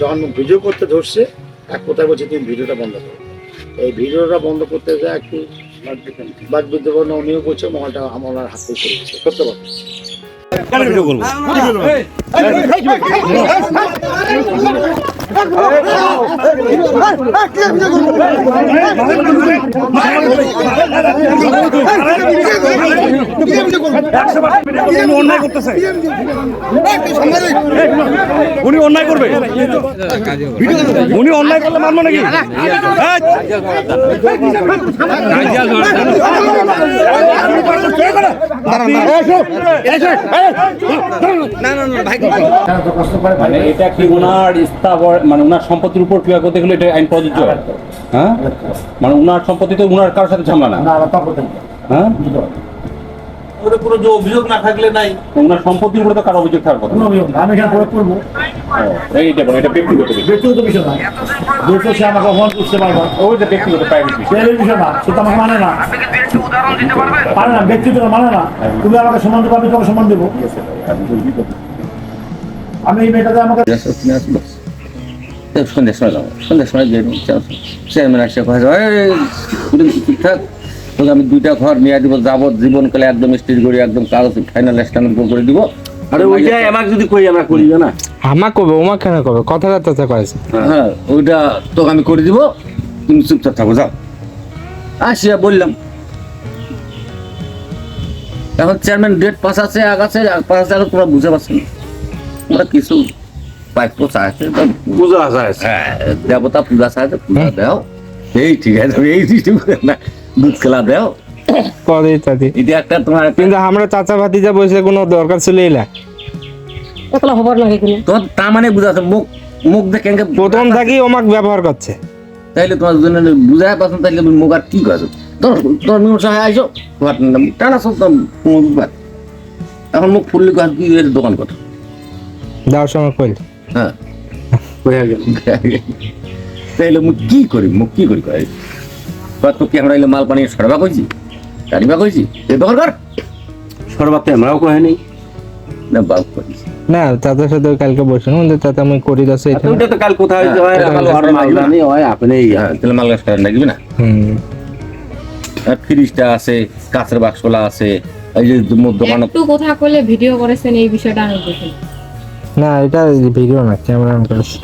যখন ভিডিও করতে ধরছে এক কোথায় বলছে তুমি ভিডিওটা বন্ধ করো এই ভিডিওটা বন্ধ করতে যা একটু বাদ বিদ্যুৎ করে উনিও করছে মহলটা আমার ওনার থেকে করে দিচ্ছে সত্য কথা উনি অন্যায় করতেছে উনি অন্যায় করবে। উনি অন্যায় করলে মানবো নাকি? এটা কি ওনার স্থাবর মানে ওনার সম্পত্তির উপর ক্রিয়া করতে গেলে এটা আইন প্রযোজ্য? হ্যাঁ? মানে ওনার সম্পত্তি তো ওনার কারোর সাথে ঝামেলা না। হ্যাঁ? কোনো যে অভিযোগ না থাকলে নাই। ওনার সম্পত্তির উপরে তো কারও অভিযোগ থাকার কথা। কোনো আমি এখানে প্রয়োগ করব এইটা বলে এটা ব্যক্তিগত বিষয়। ব্যক্তিগত বিষয় না। যেহেতু সে আমাকে অপমান করতে পারবে ওই যে ব্যক্তিগত প্রাইভেট বিষয়। সে বিষয় না সে তো আমাকে মানে না। পারে না ব্যক্তিগত মানে না। তুমি আমাকে সম্মান দেবো আমি তোমাকে সম্মান দেবো। আমি এই মেয়েটাতে আমাকে সন্ধ্যার সময় যাব। সন্ধ্যার সময় যে চেয়ারম্যান আসে কয় "এই, পুরো ঠিকঠাক তোকে আমি দুইটা ঘর নিয়ে দিব যাবত জীবনকালে একদম স্টেজ করে একদম কাগজ ফাইনাল স্ট্যাম্প করে দিব। আরে ওইটা আমাকে যদি কই আমরা করিবে না আমা কবে? ওমা কেন কবে? কথাটা তো কয়েছে হ্যাঁ ওইটা তোকে আমি করে দিব তুমি চুপচাপ থাকো যাও। আসিয়া বললাম। এখন চেয়ারম্যান ডেট পাস আছে আগ আছে পাস আছে তোমরা বুঝতে পারছ না। তোমরা কিছু পাইপ আছে বুঝা যায় হ্যাঁ, দেবতা পূজা সাথে পূজা দাও। এই ঠিক আছে এই সিস্টেম না দুধ খেলা দাও। কবে ইত্যাদি এটা একটা তোমার কিন্তু আমরা চাচা ভাতিজা বসে কোনো দরকার ছিল এলা। একলা হবার লাগে কিনা? তা মানে বুঝাচ্ছে মুখ মুখ দেখে প্রথম থেকেই ওমাক ব্যবহার করছে। তাইলে তোমার জন্য বুঝায় পাচ্ছেন তাইলে তুমি মুখ আর কি করছ তোর তোর মীমাংসা হয়ে আসো তোমার টানা সব এখন মুখ ফুললে কয় কি এর দোকান কত? যাওয়ার সময় কইল হ্যাঁ। গেল। তাইলে মুখ কি করি মুখ কি করি কয়? তো কি আমরা মাল পানি সরবা কইছি? কইছি? এ কর সর্বাতে আমরাও কহে নেই। না কইছি। না চাচার সাথে কালকে বসে না চাচা আমি করি দাসে তো তো কাল কোথায় হইতে হয় হ্যাঁ, হ্যাঁ, আর হ্যাঁ, হয় আপনি তাহলে লাগবে না? হুম। আর ফ্রিজটা আছে কাঁচের বাক্সলা আছে এই যে দোকান একটু কথা কইলে ভিডিও করেছেন এই বিষয়টা আমি বুঝি না এটা ভিডিও না ক্যামেরা অন করেছি